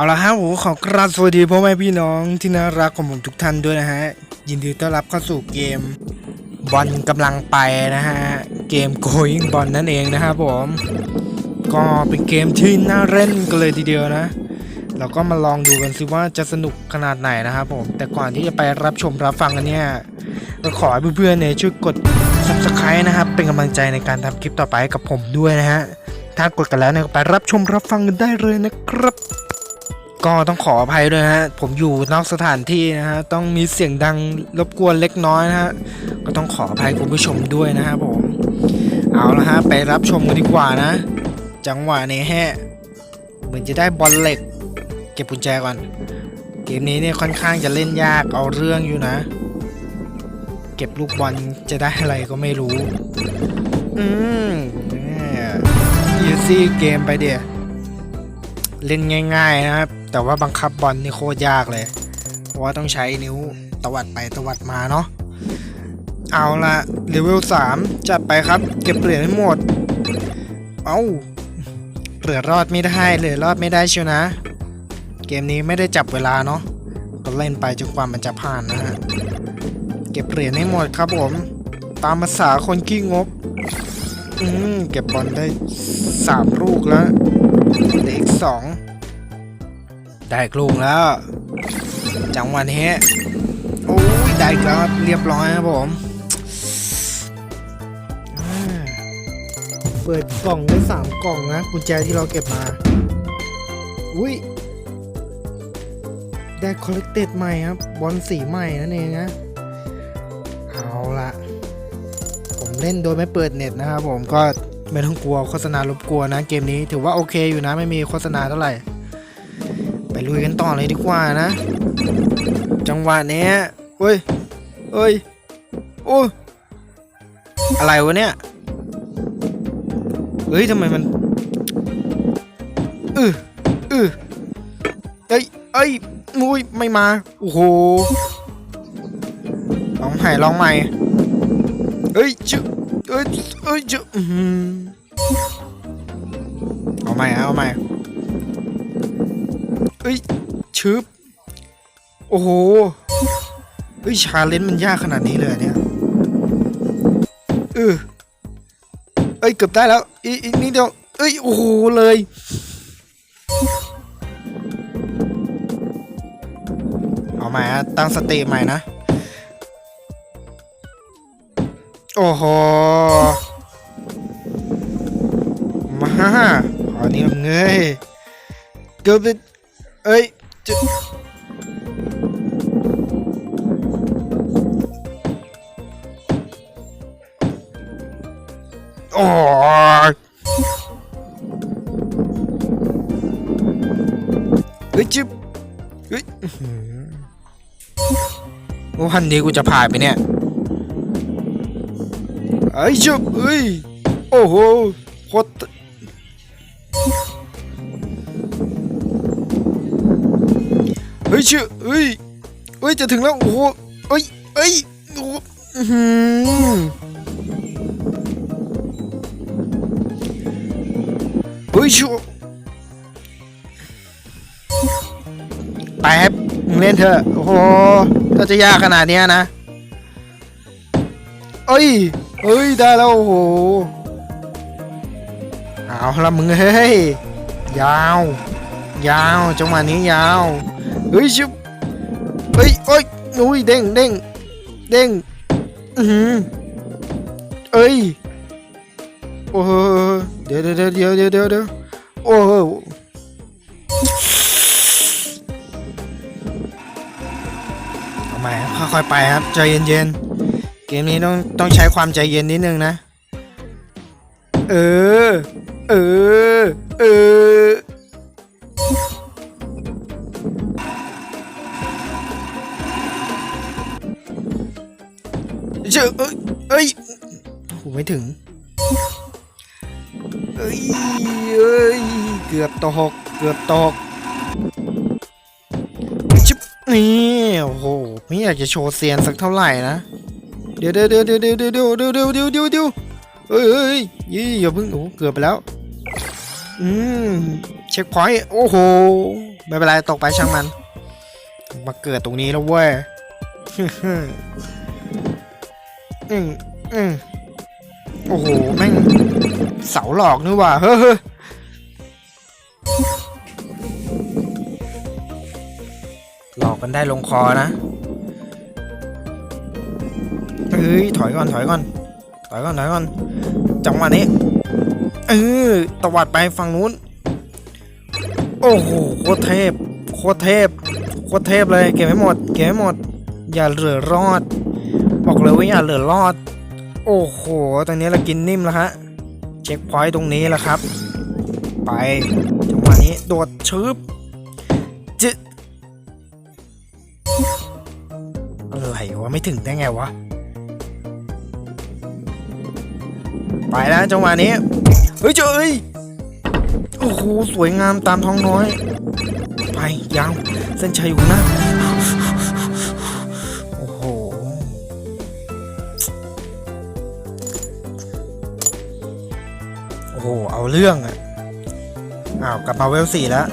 เอาละฮะผมขอกราบสวัสดีพ่อแม่พี่น้องที่น่ารักของผมทุกท่านด้วยนะฮะ ยินดีต้อนรับเข้าสู่เกมบอลกำลังไปนะฮะ เกม going บอลนั่นเองนะครับผม ก็เป็นเกมที่น่าเล่นกันเลยทีเดียวนะ เราก็มาลองดูกันสิว่าจะสนุกขนาดไหนนะครับผม แต่ก่อนที่จะไปรับชมรับฟังกันเนี่ยก็ขอให้เพื่อนๆเนี่ยช่วยกด subscribe นะครับ เป็นกำลังใจในการทำคลิปต่อไปกับผมด้วยนะฮะ ถ้ากดกันแล้วเนี่ยไปรับชมรับฟังกันได้เลยนะครับ ก็ต้องขออภัยด้วยฮะ ผมอยู่นอกสถานที่นะฮะ ต้องมีเสียงดังรบกวนเล็กน้อยนะฮะ ก็ต้องขออภัยคุณผู้ชมด้วยนะฮะผม เอาละฮะ ไปรับชมกันดีกว่านะ จังหวะนี้ฮะ เหมือนจะได้บอลเหล็ก เก็บกุญแจก่อน เกมนี้เนี่ยค่อนข้างจะเล่นยากเอาเรื่องอยู่นะ เก็บลูกบอลจะได้อะไรก็ไม่รู้ อืมยูซี่เกมไปเดียเล่นง่าย ๆ นะครับ แต่ว่าบังคับบอลนี่โคตรยากเลย เพราะว่าต้องใช้นิ้วตวัดไปตวัดมาเนาะเอาละเลเวล3จัดไปครับ เก็บเหรียญให้หมด เอาเหลือรอดไม่ได้เหลือรอดไม่ได้เชียวนะ เกมนี้ไม่ได้จับเวลาเนาะก็เล่นไปจนกว่ามันจะผ่านนะฮะเก็บเหรียญให้หมดครับผม ตามภาษาคนขี้งกอืมเก็บบอลได้สามลูกแล้วเหลืออีกสอง ได้กลูกแล้ว จังหวะนี้โอ้ยได้แล้วครับเรียบร้อยครับผมเปิดกล่องได้สามกล่องนะกุญแจที่เราเก็บมา อุ้ยได้คอลเลกเต็ดใหม่ครับ บอลสีใหม่นั่นเองนะ เอาละผมเล่นโดยไม่เปิดเน็ตนะครับผมก็ไม่ต้องกลัวโฆษณารบกวนนะเกมนี้ถือว่าโอเคอยู่นะไม่มีโฆษณาเท่าไหร่ ลุยกันต่อเลยดีกว่านะ จังหวะเนี้ยเฮ้ยเฮ้ยโอ้อะไรวะเนี่ยเฮ้ยทำไมมันอืออือเอ้ยเอ้ยมุ้ยไม่มาโอ้โหลองใหม่ลองใหม่เฮ้ยจุเอ้ยเอ้ยจะอื้ออเอาใหม่เอาใหม่ เอ้ยชึบโอ้โหเอ้ยชาเลนจ์มันยากขนาดนี้เลยเนี่ยเออเอ้ยเกือบได้แล้วอีกอีนิดเดียวเอ้ยโอ้โหเลยเอาใหม่อะตั้งสติใหม่นะโอ้โหมาอันนี้เงยเกือบ เอ้ยจะโอ้ยเฮ้ยจิ๊บเฮ้ยอื้อหือวันนี้กูจะผ่านไปเนี่ยไอ้เจ้าเอ้ย โอ้โหโคตร เฮ้ยเชื่อเฮ้ยเฮ้ยจะถึงแล้วโอ้โหเอ้ยเอ้ยโอ้โหอื้อหือเฮ้ยชัวไปครับมึงเล่นเถอะโอ้โหถ้าจะยากขนาดเนี้ยนะเอ้ยเอ้ยได้แล้วโอ้โหเอาละมึงเฮ้ยยาว ยาวจังหวะนี้ยาว เฮ้ยชิบเฮ้ยเอ้ยอุ้ยเด้งเด้งเด้งอือหือเอ้ยโอ้เดี๋ยวเดี๋ยวเดี๋ยวเดี๋ยวเดี๋ยวเดี๋ยวโอ้โหเอาใหม่ครับค่อยๆไปครับใจเย็นๆเกมนี้ต้องต้องใช้ความใจเย็นนิดนึงนะ เออ เออ เออ เจอเอ้ยเอ้ยโหไม่ถึง เอ้ยเอ้ยเกือบตกเกือบตกชิบนี่โอ้โหไม่อยากจะโชว์เซียนสักเท่าไหร่นะเดี๋ยวเดี๋ยวเดี๋ยวเดี๋ยวเดี๋ยวเดี๋ยวเดี๋ยวเดี๋ยวเดี๋ยวเดี๋ยวเดี๋ยวเฮ้ยเฮ้ยยี่อย่าเพิ่งโอ้เกือบไปแล้วอืมเช็คพอยต์โอ้โหไม่เป็นไรตกไปช่างมัน มาเกิดตรงนี้แล้วเว้ย อืมอืมโอ้โห แม่ง เสาหลอกนี่ว่าเฮ้ยเฮ้ยหลอกกันได้ลงคอนะเฮ้ย ถอยก่อน ถอยก่อน ถอยก่อน ถอยก่อน จังหวะนี้ เออตวัดไปฝั่งนู้น โอ้โห โคตรเทพ โคตรเทพ โคตรเทพเลย เก็บให้หมด เก็บให้หมด อย่าเหลือรอด บอกเลยว่าอย่าเหลือรอด โอ้โห ตอนนี้เรากินนิ่มแล้วฮะ เช็คพอยต์ตรงนี้แล้วครับ ไปจังหวะนี้โดดชึบจึอะไรวะไม่ถึงได้ไงวะ ไปแล้วจังหวะนี้ เฮ้ยเจ้ยโอ้โห สวยงามตามท้องน้อย ไปยาวเส้นชัยอยู่นะ เอาเรื่องอะอ้าวกลับมาเวลสี่แล้ว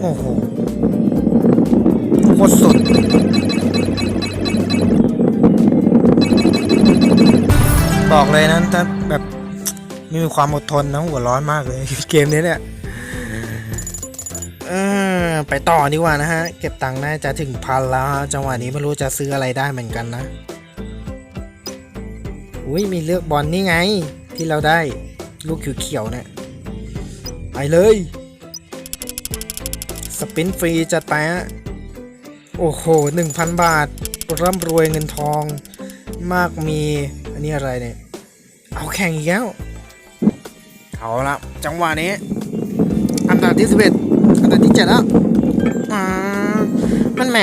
โอ้โหโคตรสุด บอกเลยนะถ้าแบบไม่มีความอดทนนะหัวร้อนมากเลยเกมนี้เนี่ยไปต่อดีกว่านะฮะ เก็บตังค์น่าจะถึงพันแล้วฮะจังหวะนี้ไม่รู้จะซื้ออะไรได้เหมือนกันนะ อุ้ยมีเลือกบอลนี่ไง ที่เราได้ลูกเขียวๆเนี่ยไปเลย สปินฟรีจัดไปฮะโอ้โห 1,000 บาท ร่ำรวยเงินทองมากมี อันนี้อะไรเนี่ย เอาแข่งอีกแล้ว เอาละจังหวะนี้ อันดับที่11อันดับที่7แล้วอ่ามันแหม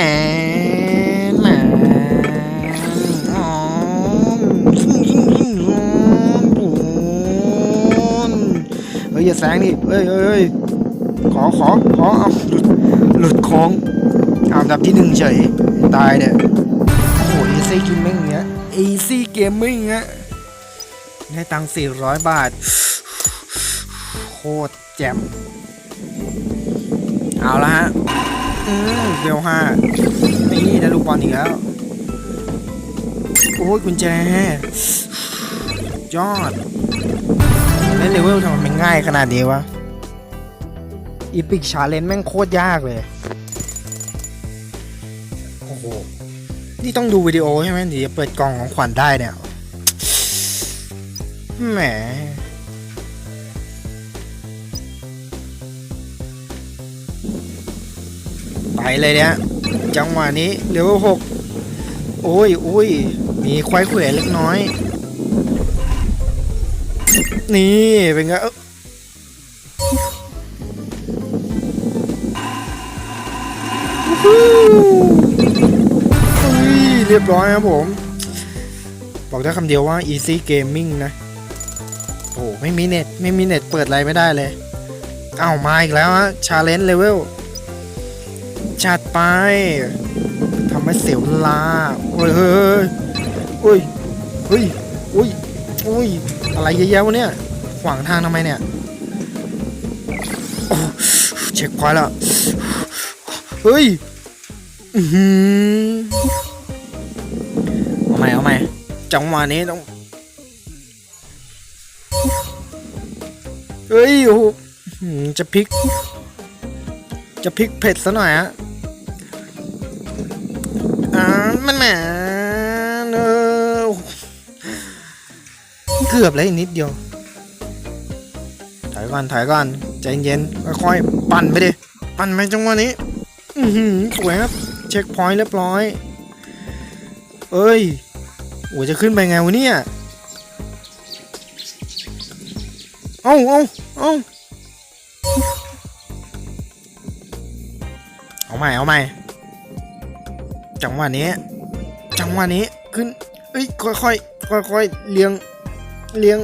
อย่าแซงดิเฮ้ยเฮ้ยเฮ้ยขอขอขอเอาหลุดหลุดโค้งอาอันดับที่หนึ่งเฉยตายเนี่ยโอ้โหอีซี่เกมมิ่งเงี้ยอีซี่เกมมิ่งเงี้ยได้ตังค์400บาท โคตรแจ่มเอาละฮะอืมเบลห้านี่ได้ลูกบอลอีกแล้ว โอ้ยกุญแจ ยอด เล่นเลเวลทำไมมันง่ายขนาดนี้วะอีพิกชาเลนแม่งโคตรยากเลย โอ้โห นี่ต้องดูวิดีโอใช่ไหมถึงจะเปิดกล่องของขวัญได้เนี่ย แหมไปเลยเนี่ย จังหวะนี้เลเวลหกโอ้ยโอ้ยมีควายเขวเล็กน้อย นี่เป็นไงเอ้าฮู้อุ้ยเรียบร้อยครับผม บอกได้คำเดียวว่า easy gaming นะ โอ้โหไม่มีเน็ต ไม่มีเน็ตเปิดอะไรไม่ได้เลย เอ้ามาอีกแล้วฮะ challenge level จัดไปทำให้เสียเวลาโอ้ยเฮ้ยเฮ้ยเฮ้ยเฮ้ยอุ้ย อะไรเยอะแยะวะเนี่ย ขวางทางทำไมเนี่ยเช็คพอยแล้วเฮ้ยเอาใหม่เอาใหม่จังหวะนี้ต้องเฮ้ยโอ้จะพลิก จะพลิกเผ็ดซะหน่อยฮะอ่ามันแหม เกือบแล้วอีกนิดเดียว ถอยก่อนถอยก่อนใจเย็นค่อยๆปั่นไปดิ ปั่นไปจังหวะนี้ อือหือสวยครับ เช็คพอยต์เรียบร้อย เอ้ยโอ้จะขึ้นไปไงวะเนี่ย เอ้าเอ้าเอ้าเอาใหม่เอาใหม่ จังหวะนี้ จังหวะนี้ขึ้นเอ้ยค่อยค่อยค่อยค่อยๆเลี้ยง เลี้ยง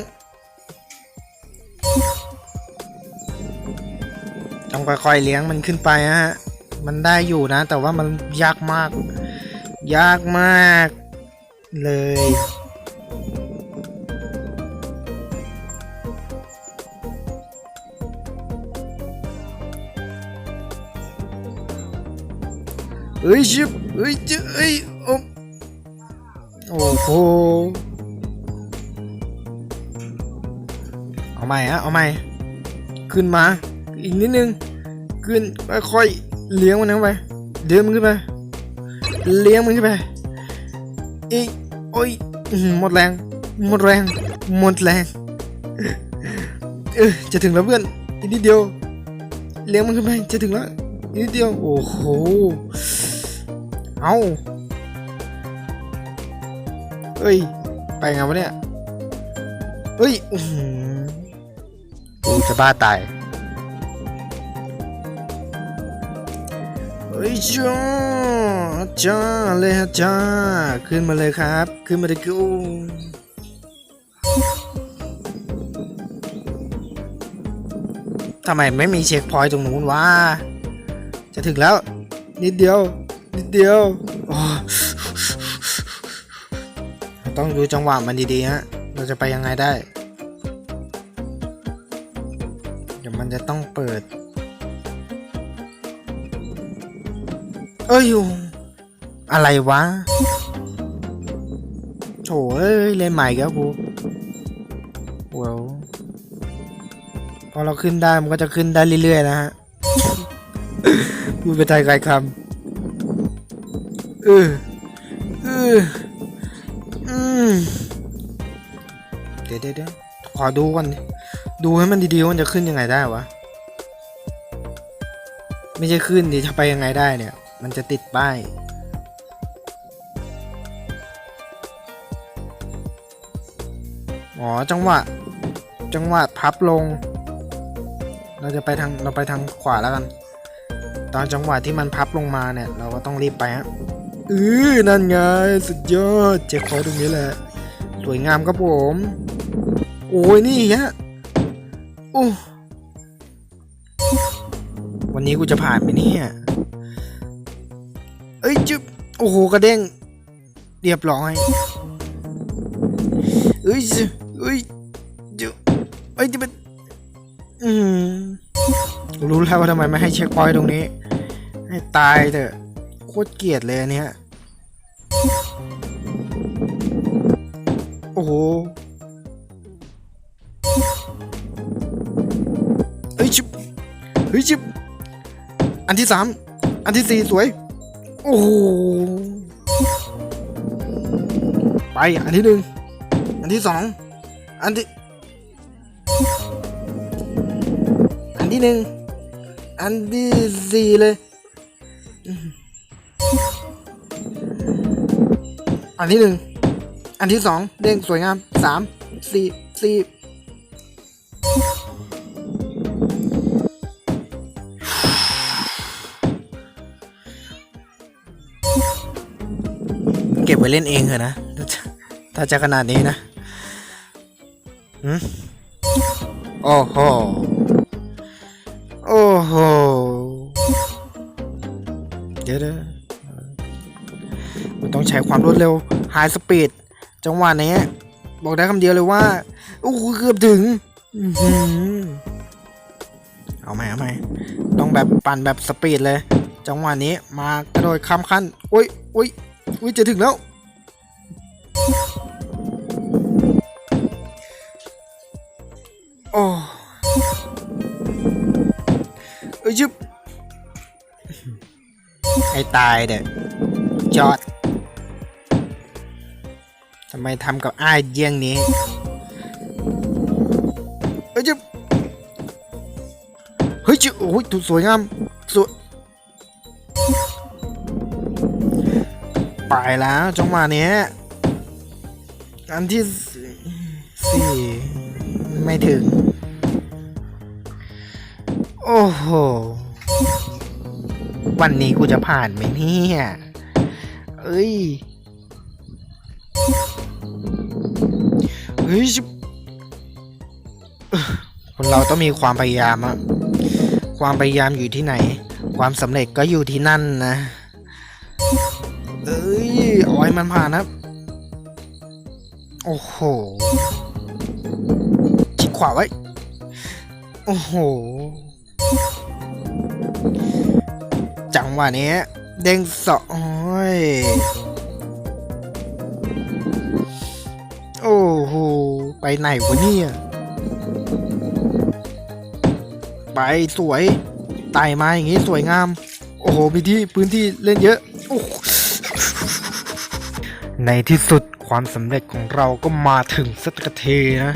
ต้องค่อยๆเลี้ยงมันขึ้นไปฮะ มันได้อยู่นะ แต่ว่ามันยากมาก ยากมากเลย เอ้ยชิบเอ้ยเจ้ยโอ้โห เอาใหม่ฮะเอาใหม่ ขึ้นมา อีกนิดนึง ขึ้นค่อยๆเลี้ยงมันเข้าไปเลี้ยงมันขึ้นไป เลี้ยงมันขึ้นไป อีก โอ้ย หมดแรง หมดแรง หมดแรง เออ จะถึงแล้วเพื่อน อีกนิดเดียว เลี้ยงมันขึ้นไป จะถึงแล้วอีกนิดเดียว โอ้โห เอาเอ้ย ไปไงวะเนี่ยเฮ้ย อื กูจะบ้าตาย เฮ้ยจ้าจ้าเลยฮะจ้า ขึ้นมาเลยครับ ขึ้นมาเลยกูทำไมไม่มีเช็คพอยต์ตรงนู้นวะ จะถึงแล้ว นิดเดียว นิดเดียว ต้องดูจังหวะมันดีๆฮะ เราจะไปยังไงได้ จะต้องเปิด เอ้ยโอ้อะไรวะโถเอ้ย เล่นใหม่ครับกูว้าวพอเราขึ้นได้ มันก็จะขึ้นได้เรื่อยๆนะฮะพูดไปไทยไกลคำเออเอออืมเดี๋ยวเดี๋ยวเดี๋ยวขอดูก่อน ดูให้มันดีๆมันจะขึ้นยังไงได้วะ ไม่ใช่ขึ้นดิจะไปยังไงได้เนี่ย มันจะติดป้ายอ๋อจังหวะ จังหวะพับลง เราจะไปทางเราไปทางขวาแล้วกัน ตอนจังหวะที่มันพับลงมาเนี่ย เราก็ต้องรีบไปฮะเออนั่นไงสุดยอดเจ็คอตรงนี้แหละสวยงามครับผม โอ้ยนี่ฮะ อ้วันนี้กูจะผ่านไหมเนี่ยเอ้ยจุ๊บโอ้โหกระเด้ง เรียบร้อยเอ้ยจุ๊บเอ้ยจุ๊บเอ้ยจะเป็นอืมรู้แล้วว่าทำไมไม่ให้เช็คพอยต์ตรงนี้ ให้ตายเถอะโคตรเกลียดเลยอันเนี้ยโอ้โห ฮ้ยชิบเฮ้ยชิบอันที่สามอันที่สี่สวย โอ้โหไปอันที่หนึ่งอันที่สองอันที่ อันที่หนึ่งอันที่สี่เลย อันที่หนึ่งอันที่สองเด้งสวยงามสามสี่สี่ ไว้เล่นเองเถอะนะ ถ้าจะขนาดนี้นะหืมโอ้โห โอ้โห เดี๋ยวเดี๋ยวมันต้องใช้ความรวดเร็ว High Speed จังหวะนี้บอกได้คำเดียวเลยว่าโอ้เกือบถึงเอาไหมเอาไหมต้องแบบปั่นแบบสปีดเลย จังหวะนี้มากระโดดข้ามขั้นโอ้ยโอ้ยอุ้ยจะถึงแล้ว โอ้เอ้ยยึบไอ้ตายเด็กจอดทำไมทำกับอ้ายเยี่ยงนี้เอ้ยยึบเฮ้ยจิโอ้ยถูกสวยงามสวยไปแล้วจังหวะนี้ อันที่สี่ไม่ถึง โอ้โห วันนี้กูจะผ่านไหมเนี่ย เอ้ย เฮ้ยคนเราต้องมีความพยายามอะความพยายามอยู่ที่ไหน ความสำเร็จก็อยู่ที่นั่นนะ เอ้ย เอาให้มันผ่านนะครับ โอ้โหชิดขวาไว้ โอ้โห จังหวะนี้ เด้งสอโอ้ยโอ้โห ไปไหนวะเนี่ย ไปสวยไต่มาอย่างงี้สวยงาม โอ้โห มีที่พื้นที่เล่นเยอะอในที่สุด ความสำเร็จของเราก็มาถึงสักทีนะ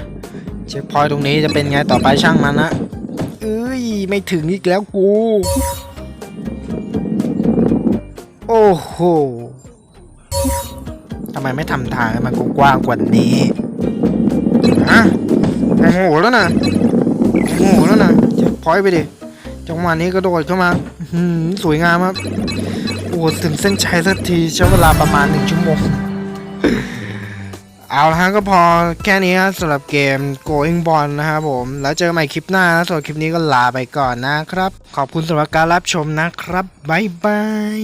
เช็คพอยต์ตรงนี้จะเป็นไงต่อไปช่างมันนะเอ้ย ไม่ถึงอีกแล้วกู โอ้โหทำไมไม่ทำทางให้มันกว้างกว่านี้ฮะโอ้โหแล้วนะโอ้โหแล้วนะเช็คพอยต์ไปดิจังหวะนี้กระโดดเข้ามาอื้อหือสวยงามครับโอ้ถึงเส้นชัยสักทีใช้เวลาประมาณหนึ่งชั่วโมง เอาละฮะก็พอแค่นี้ครับสำหรับเกม Going Ball นะครับผม แล้วเจอกันใหม่คลิปหน้านะส่วนคลิปนี้ก็ลาไปก่อนนะครับ ขอบคุณสำหรับการรับชมนะครับ บ๊ายบาย